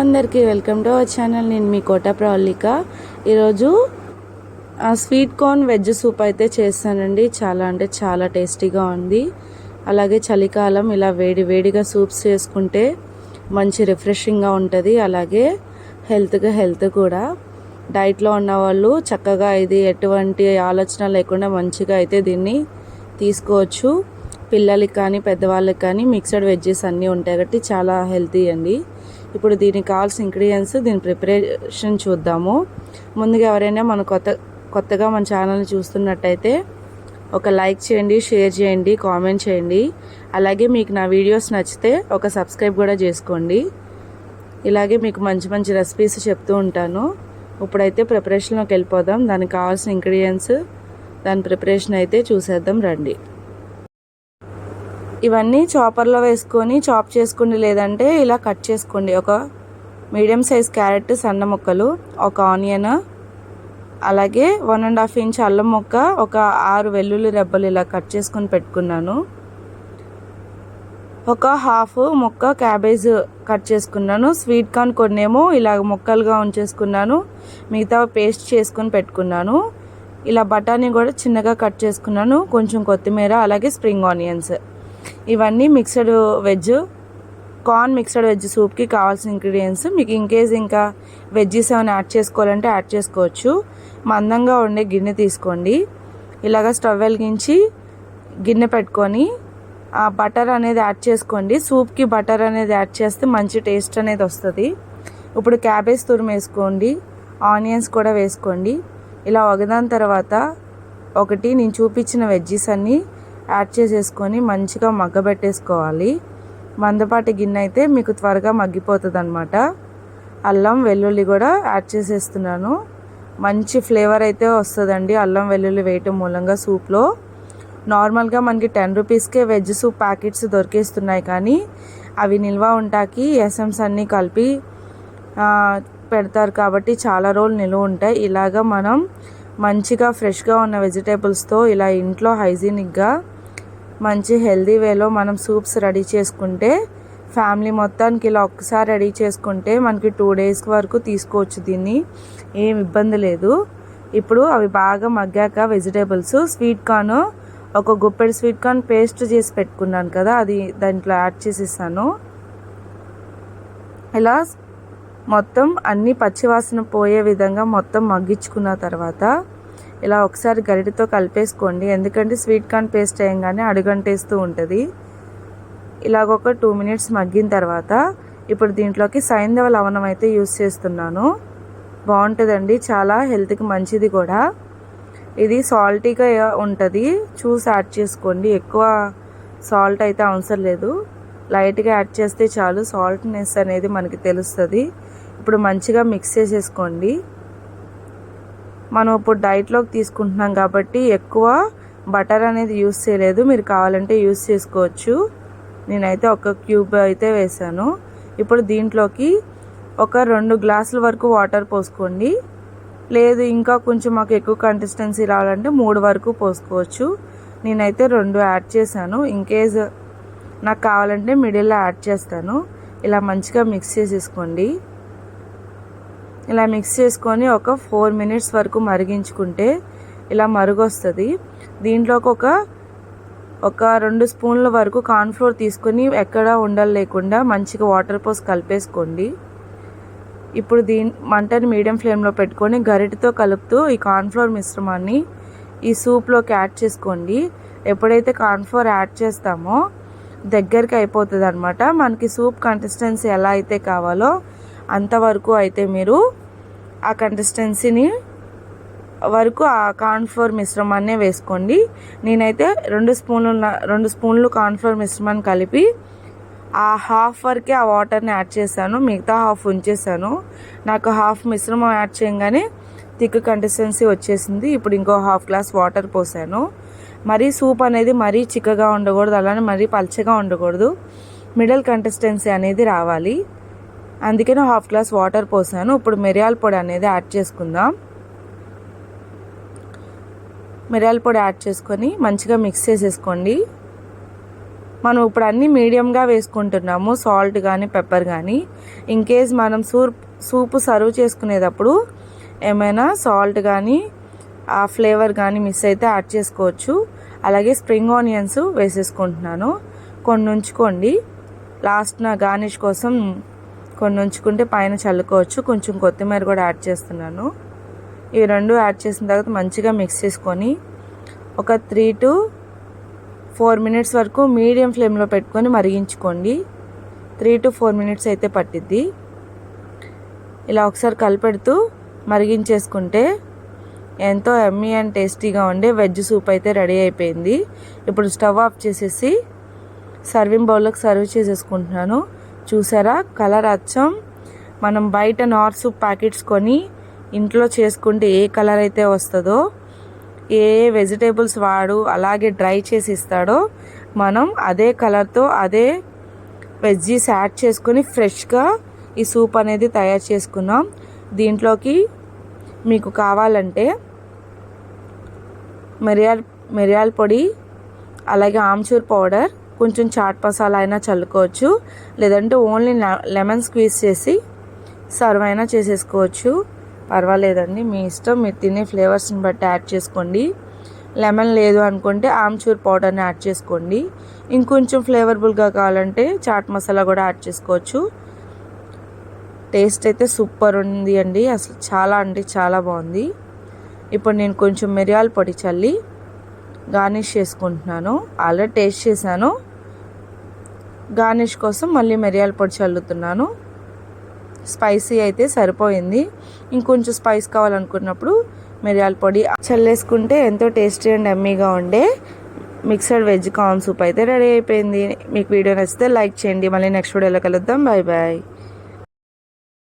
అందరికీ welcome to our channel. నేను మీ కోట ప్రవల్లిక ఈరోజు స్వీట్ కార్న్ వెజ్ సూప్ అయితే చేస్తానండి. చాలా అంటే చాలా టేస్టీగా ఉంది. అలాగే చలికాలం ఇలా వేడి వేడిగా సూప్స్ చేసుకుంటే మంచి రిఫ్రెషింగ్గా ఉంటుంది. అలాగే హెల్త్గా హెల్త్ కూడా. డైట్లో ఉన్న వాళ్ళు చక్కగా ఇది ఎటువంటి ఆలోచన లేకుండా మంచిగా అయితే దీన్ని తీసుకోవచ్చు. పిల్లలకి కానీ పెద్దవాళ్ళకి కానీ మిక్సడ్ వెజ్జెస్ అన్నీ ఉంటాయి కాబట్టి చాలా హెల్తీ అండి. ఇప్పుడు దీనికి కావాల్సిన ఇంగ్రీడియంట్స్ దీని ప్రిపరేషన్ చూద్దాము. ముందుగా ఎవరైనా మన కొత్త కొత్తగా మన ఛానల్ని చూస్తున్నట్టయితే ఒక లైక్ చేయండి షేర్ చేయండి కామెంట్ చేయండి. అలాగే మీకు నా వీడియోస్ నచ్చితే ఒక సబ్స్క్రైబ్ కూడా చేసుకోండి. ఇలాగే మీకు మంచి మంచి రెసిపీస్ చెప్తూ ఉంటాను. ఇప్పుడైతే ప్రిపరేషన్లోకి వెళ్ళిపోదాం. దానికి కావాల్సిన ఇంగ్రీడియంట్స్ దాని ప్రిపరేషన్ అయితే చూసేద్దాం రండి. ఇవన్నీ చాపర్లో వేసుకొని చాప్ చేసుకోండి లేదంటే ఇలా కట్ చేసుకోండి. ఒక మీడియం సైజ్ క్యారెట్ సన్న ముక్కలు ఒక ఆనియన్ అలాగే వన్ అండ్ హాఫ్ ఇంచ్ అల్లం ముక్క ఒక ఆరు వెల్లుల్లి రెబ్బలు ఇలా కట్ చేసుకొని పెట్టుకున్నాను. ఒక హాఫ్ ముక్క క్యాబేజ్ కట్ చేసుకున్నాను. స్వీట్ కార్న్ కొన్నేమో ఇలా ముక్కలుగా ఉంచేసుకున్నాను. మిగతా పేస్ట్ చేసుకొని పెట్టుకున్నాను. ఇలా బఠానీ కూడా చిన్నగా కట్ చేసుకున్నాను. కొంచెం కొత్తిమీర అలాగే స్ప్రింగ్ ఆనియన్స్ ఇవన్నీ mixed veg. Corn mixed veg సూప్కి కావాల్సిన ఇంగ్రీడియంట్స్. మీకు ఇన్కేస్ ఇంకా వెజ్జెస్ ఏమైనా యాడ్ చేసుకోవాలంటే యాడ్ చేసుకోవచ్చు. మందంగా ఉండే గిన్నె తీసుకోండి. ఇలాగ స్టవ్ వెలిగించి గిన్నె పెట్టుకొని ఆ బటర్ అనేది యాడ్ చేసుకోండి. సూప్కి బటర్ అనేది యాడ్ చేస్తే మంచి టేస్ట్ అనేది వస్తుంది. ఇప్పుడు క్యాబేజ్ తురుము వేసుకోండి. ఆనియన్స్ కూడా వేసుకోండి. ఇలా ఒకదాని తర్వాత ఒకటి నేను చూపించిన వెజ్జెస్ అన్నీ యాడ్ చేసేసుకొని మంచిగా మగ్గబెట్టేసుకోవాలి. మందపాటి గిన్నె అయితే మీకు త్వరగా మగ్గిపోతుంది అనమాట అల్లం వెల్లుల్లి కూడా యాడ్ చేసేస్తున్నాను. మంచి ఫ్లేవర్ అయితే వస్తుందండి అల్లం వెల్లుల్లి వేయటం మూలంగా సూప్లో. నార్మల్గా మనకి టెన్ రూపీస్కే వెజ్ సూప్ ప్యాకెట్స్ దొరికేస్తున్నాయి కానీ అవి నిల్వ ఉంటాకి ఎసెన్స్ అన్నీ కలిపి పెడతారు కాబట్టి చాలా రోజులు నిల్వ ఉంటాయి. ఇలాగ మనం మంచిగా ఫ్రెష్గా ఉన్న వెజిటేబుల్స్తో ఇలా ఇంట్లో హైజీనిక్గా మంచి హెల్దీ వేలో మనం సూప్స్ రెడీ చేసుకుంటే ఫ్యామిలీ మొత్తానికి ఇలా ఒక్కసారి రెడీ చేసుకుంటే మనకి టూ డేస్ వరకు తీసుకోవచ్చు దీన్ని. ఏం ఇబ్బంది లేదు. ఇప్పుడు అవి బాగా మగ్గాక వెజిటేబుల్స్ స్వీట్ కార్న్ ఒక గుప్పెడు స్వీట్ కార్న్ పేస్ట్ చేసి పెట్టుకున్నాను కదా అది దాంట్లో యాడ్ చేసేసాను. ఇలా మొత్తం అన్ని పచ్చివాసన పోయే విధంగా మొత్తం మగ్గించుకున్న తర్వాత ఇలా ఒకసారి గరిటతో కలిపేసుకోండి. ఎందుకంటే స్వీట్ కార్న్ పేస్ట్ వేయంగానే అడుగంటేస్తూ ఉంటుంది. ఇలాగ ఒక టూ మినిట్స్ మగ్గిన తర్వాత ఇప్పుడు దీంట్లోకి సైంధవ లవణం అయితే యూస్ చేస్తున్నాను. బాగుంటుందండి చాలా హెల్త్కి మంచిది కూడా. ఇది సాల్టీగా ఉంటుంది చూసి యాడ్ చేసుకోండి. ఎక్కువ సాల్ట్ అయితే అవసరం లేదు. లైట్గా యాడ్ చేస్తే చాలు. సాల్ట్నెస్ అనేది మనకి తెలుస్తుంది. ఇప్పుడు మంచిగా మిక్స్ చేసేసుకోండి. మనం ఇప్పుడు డైట్లోకి తీసుకుంటున్నాం కాబట్టి ఎక్కువ బటర్ అనేది యూస్ చేయలేదు. మీరు కావాలంటే యూస్ చేసుకోవచ్చు. నేనైతే ఒక క్యూబ్ అయితే వేసాను. ఇప్పుడు దీంట్లోకి ఒక రెండు గ్లాసుల వరకు వాటర్ పోసుకోండి. లేదు ఇంకా కొంచెం మాకు ఎక్కువ కన్సిస్టెన్సీ రావాలంటే మూడు వరకు పోసుకోవచ్చు. నేనైతే రెండు యాడ్ చేశాను. ఇన్ కేస్ నాకు కావాలంటే మిడిల్లో యాడ్ చేస్తాను. ఇలా మంచిగా మిక్స్ చేసేసుకోండి. ఇలా మిక్స్ చేసుకొని ఒక ఫోర్ మినిట్స్ వరకు మరిగించుకుంటే ఇలా మరుగు వస్తుంది దీంట్లోకి ఒక ఒక రెండు స్పూన్ల వరకు కార్న్ఫ్లోర్ తీసుకొని ఎక్కడ ఉండలు లేకుండా మంచిగా వాటర్ పోసి కలిపేసుకోండి. ఇప్పుడు దీని మంటని మీడియం ఫ్లేమ్లో పెట్టుకొని గరిటతో కలుపుతూ ఈ కార్న్ఫ్లోర్ మిశ్రమాన్ని ఈ సూప్లోకి యాడ్ చేసుకోండి. ఎప్పుడైతే కార్న్ఫ్లోర్ యాడ్ చేస్తామో దగ్గరికి అయిపోతుంది అనమాట మనకి సూప్ కన్సిస్టెన్సీ ఎలా అయితే కావాలో అంతవరకు అయితే మీరు ఆ కన్సిస్టెన్సీని వరకు ఆ కార్న్ఫ్లోర్ మిశ్రమాన్నే వేసుకోండి. నేనైతే రెండు స్పూన్లు రెండు స్పూన్లు కార్న్ఫ్లోర్ మిశ్రమాన్ని కలిపి ఆ హాఫ్ వరకే ఆ వాటర్ని యాడ్ చేశాను. మిగతా హాఫ్ ఉంచేసాను నాకు హాఫ్ మిశ్రమం యాడ్ చేయగానే థిక్ కన్సిస్టెన్సీ వచ్చేసింది. ఇప్పుడు ఇంకో హాఫ్ గ్లాస్ వాటర్ పోసాను. మరీ సూప్ అనేది మరీ చిక్కగా ఉండకూడదు. అలానే మరీ పల్చగా ఉండకూడదు. మిడిల్ కన్సిస్టెన్సీ అనేది రావాలి. అందుకనే హాఫ్ గ్లాస్ వాటర్ పోసాను. ఇప్పుడు మిరియాల పొడి అనేది యాడ్ చేసుకుందాం. మిరియాల పొడి యాడ్ చేసుకొని మంచిగా మిక్స్ చేసేసుకోండి. మనం ఇప్పుడు అన్నీ మీడియంగా వేసుకుంటున్నాము. సాల్ట్ కానీ పెప్పర్ కానీ ఇన్ కేస్ మనం సూప్ సూప్ సర్వ్ చేసుకునేటప్పుడు ఏమైనా సాల్ట్ కానీ ఆ ఫ్లేవర్ కానీ మిస్ అయితే యాడ్ చేసుకోవచ్చు. అలాగే స్ప్రింగ్ ఆనియన్స్ వేసేసుకుంటున్నాను. కొన్ని ఉంచుకోండి లాస్ట్ నా గార్నిష్ కోసం కొన్ని ఉంచుకుంటే పైన చల్లుకోవచ్చు. కొంచెం కొత్తిమీర కూడా యాడ్ చేస్తున్నాను. ఇవి రెండు యాడ్ చేసిన తర్వాత మంచిగా మిక్స్ చేసుకొని ఒక త్రీ టు ఫోర్ మినిట్స్ వరకు మీడియం ఫ్లేమ్లో పెట్టుకొని మరిగించుకోండి. త్రీ టు ఫోర్ మినిట్స్ అయితే పట్టిద్ది. ఇలా ఒకసారి కలిపెడుతూ మరిగించేసుకుంటే ఎంతో ఎమ్మీ అండ్ టేస్టీగా ఉండే వెజ్ సూప్ అయితే రెడీ అయిపోయింది. ఇప్పుడు స్టవ్ ఆఫ్ చేసేసి సర్వింగ్ బౌల్లోకి సర్వ్ చేసేసుకుంటున్నాను. చూసారా? కలర్ అచ్చం. మనం బయట నార్ సూప్ ప్యాకెట్స్ కొని ఇంట్లో చేసుకుంటే ఏ కలర్ అయితే వస్తుందో ఏ వెజిటేబుల్స్ వాడు అలాగే డ్రై చేసి ఇస్తాడో మనం అదే కలర్తో అదే వెజ్జీస్ యాడ్ చేసుకొని ఫ్రెష్గా ఈ సూప్ అనేది తయారు చేసుకున్నాం. దీంట్లోకి మీకు కావాలంటే మిరియాల మిరియాల పొడి అలాగే ఆమ్చూర్ పౌడర్ కొంచెం చాట్ మసాలా అయినా చల్లుకోవచ్చు. లేదంటే ఓన్లీ లెమన్ స్క్వీజ్ చేసి సర్వ్ అయినా చేసేసుకోవచ్చు. పర్వాలేదండి మీ ఇష్టం మీరు తినే ఫ్లేవర్స్ని బట్టి యాడ్ చేసుకోండి. లెమన్ లేదు అనుకుంటే ఆమ్చూర్ పౌడర్ని యాడ్ చేసుకోండి. ఇంకొంచెం ఫ్లేవర్ఫుల్గా కావాలంటే చాట్ మసాలా కూడా యాడ్ చేసుకోవచ్చు. టేస్ట్ అయితే సూపర్ ఉంది అండి అసలు చాలా అంటే చాలా బాగుంది. ఇప్పుడు నేను కొంచెం మిరియాల పొడి చల్లి గార్నిష్ చేసుకుంటున్నాను. ఆల్రెడీ టేస్ట్ చేశాను. గార్నిష్ కోసం మళ్ళీ మిరియాల పొడి చల్లుతున్నాను. స్పైసీ అయితే సరిపోయింది. ఇంకొంచెం స్పైస్ కావాలనుకున్నప్పుడు మిరియాల పొడి చల్లేసుకుంటే ఎంతో టేస్టీ అండ్ ఎమ్మీగా ఉండే మిక్సడ్ వెజ్ కార్న్ సూప్ అయితే రెడీ అయిపోయింది. మీకు వీడియో నచ్చితే లైక్ చేయండి. మళ్ళీ నెక్స్ట్ వీడియోలో కలుద్దాం. Bye bye